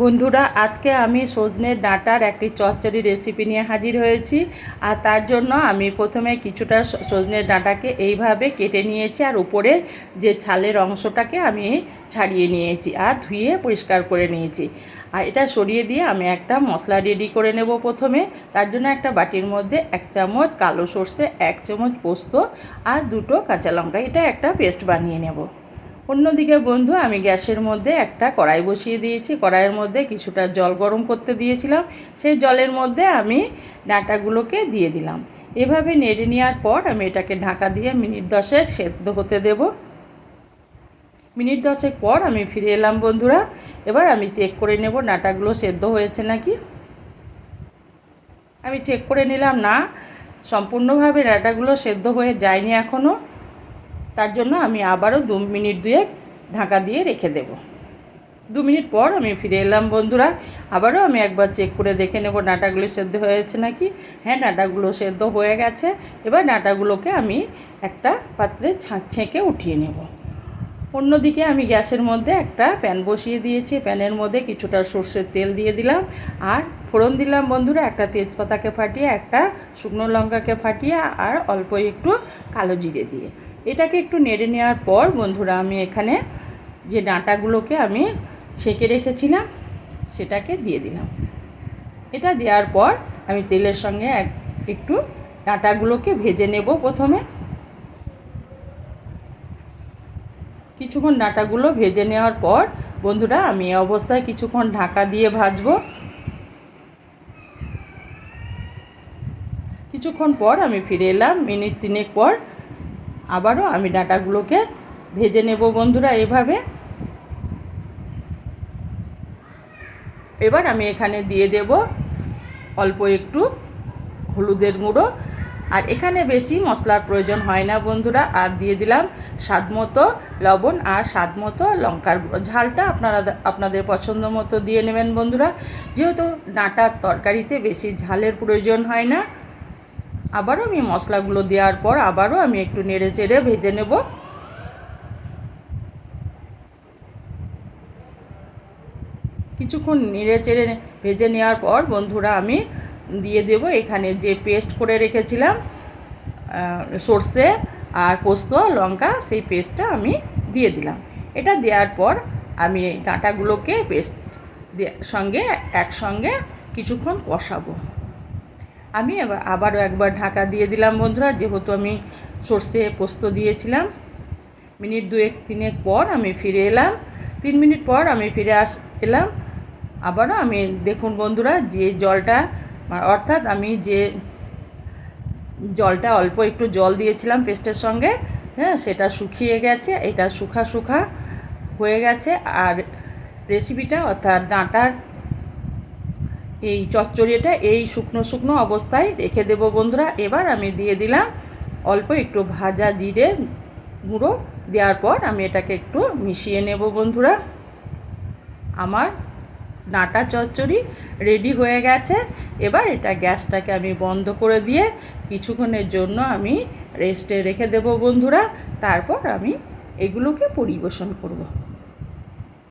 বন্ধুরা, আজকে আমি সজনের ডাঁটার একটি চচ্চড়ি রেসিপি নিয়ে হাজির হয়েছি আর তার জন্য আমি প্রথমে কিছুটা সজনের ডাঁটাকে এইভাবে কেটে নিয়েছি আর উপরের যে ছালের অংশটাকে আমি ছাড়িয়ে নিয়েছি আর ধুয়ে পরিষ্কার করে নিয়েছি। আর এটা সরিয়ে দিয়ে আমি একটা মশলা রেডি করে নেব প্রথমে। তার জন্য একটা বাটির মধ্যে এক চামচ কালো সর্ষে, এক চামচ পোস্ত আর দুটো কাঁচা লঙ্কা। এটা একটা পেস্ট বানিয়ে নেব। অন্যদিকে বন্ধু, আমি গ্যাসের মধ্যে একটা কড়াই বসিয়ে দিয়েছি। কড়াইয়ের মধ্যে কিছুটা জল গরম করতে দিয়েছিলাম। সেই জলের মধ্যে আমি ডাঁটাগুলোকে দিয়ে দিলাম। এভাবে নেড়ে নেওয়ার পর আমি এটাকে ঢাকা দিয়ে মিনিট দশেক সেদ্ধ হতে দেব। মিনিট দশেক পর আমি ফিরে এলাম বন্ধুরা। এবার আমি চেক করে নেব ডাঁটাগুলো সেদ্ধ হয়েছে নাকি। আমি চেক করে নিলাম, না, সম্পূর্ণভাবে ডাঁটাগুলো সেদ্ধ হয়ে যায়নি এখনও তার জন্য আমি আবারও দু মিনিট দুয়েক ঢাকা দিয়ে রেখে দেব। দু মিনিট পর আমি ফিরে এলাম, বন্ধুরা। আবারও আমি একবার চেক করে দেখে নেব, ডাঁটাগুলো সেদ্ধ হয়েছে নাকি? হ্যাঁ ডাঁটাগুলো সেদ্ধ হয়ে গেছে। এবার ডাঁটাগুলোকে আমি একটা পাত্রে ছেঁকে উঠিয়ে নেব। অন্যদিকে আমি গ্যাসের মধ্যে একটা প্যান বসিয়ে দিয়েছি। প্যানের মধ্যে কিছুটা সর্ষের তেল দিয়ে দিলাম। আর ফোড়ন দিলাম, বন্ধুরা। একটা তেজপাতাকে ফাটিয়ে, একটা শুকনো লঙ্কাকে ফাটিয়ে, আর অল্প একটু কালো জিরে দিয়ে। এটাকে একটু নেড়ে নেওয়ার পর, বন্ধুরা, আমি এখানে যে ডাঁটাগুলোকে আমি সেঁকে রেখেছিলাম, সেটাকে দিয়ে দিলাম। এটা দেওয়ার পর আমি তেলের সঙ্গে এক, একটু ডাঁটাগুলোকে ভেজে নেব প্রথমে। কিছুক্ষণ ডাঁটাগুলো ভেজে নেওয়ার পর, বন্ধুরা, আমি এই অবস্থায় কিছুক্ষণ ঢাকা দিয়ে ভাজবো। কিছুক্ষণ পর আমি ফিরে এলাম, মিনিট তিনেক পর আবারও আমি ডাঁটাগুলোকে ভেজে নেব বন্ধুরা এভাবে। এবার আমি এখানে দিয়ে দেব অল্প একটু হলুদের গুঁড়ো। আর এখানে বেশি মশলার প্রয়োজন হয় না বন্ধুরা। আর দিয়ে দিলাম স্বাদ মতো লবণ আর স্বাদ মতো লঙ্কার ঝালটা আপনারা আপনাদের পছন্দ মতো দিয়ে নেবেন বন্ধুরা। যেহেতু ডাঁটার তরকারিতে বেশি ঝালের প্রয়োজন হয় না আবারও আমি মশলাগুলো দেওয়ার পর আবারও আমি একটু নেড়ে চেড়ে ভেজে নেব। কিছুক্ষণ নেড়ে চেড়ে ভেজে নেওয়ার পর বন্ধুরা আমি দিয়ে দেব এখানে যে পেস্ট করে রেখেছিলাম সর্ষে আর পোস্ত, লঙ্কা, সেই পেস্টটা আমি দিয়ে দিলাম। এটা দেওয়ার পর আমি ডাঁটাগুলোকে পেস্ট সঙ্গে একসঙ্গে কিছুক্ষণ কষাবো। আমি আবারও একবার ঢাকা দিয়ে দিলাম বন্ধুরা, যেহেতু আমি সর্ষে পোস্ত দিয়েছিলাম। মিনিট দুয়েক, তিনেক পর আমি ফিরে এলাম। তিন মিনিট পর আমি ফিরে আস, এলাম। আবারও আমি দেখুন বন্ধুরা, যে জলটা, অর্থাৎ আমি যে জলটা অল্প একটু জল দিয়েছিলাম পেস্টের সঙ্গে হ্যাঁ সেটা শুকিয়ে গেছে, এটা শুখা শুখা হয়ে গেছে। আর রেসিপিটা অর্থাৎ ডাঁটার এই চচ্চড়িটা এই শুকনো শুকনো অবস্থায় রেখে দেবো বন্ধুরা। এবার আমি দিয়ে দিলাম অল্প একটু ভাজা জিরে গুঁড়ো। দেওয়ার পর আমি এটাকে একটু মিশিয়ে নেব বন্ধুরা। আমার ডাঁটা চচ্চড়ি রেডি হয়ে গেছে। এবার এটা গ্যাসটাকে আমি বন্ধ করে দিয়ে কিছুক্ষণের জন্য আমি রেস্টে রেখে দেব বন্ধুরা। তারপর আমি এগুলোকে পরিবেশন করব।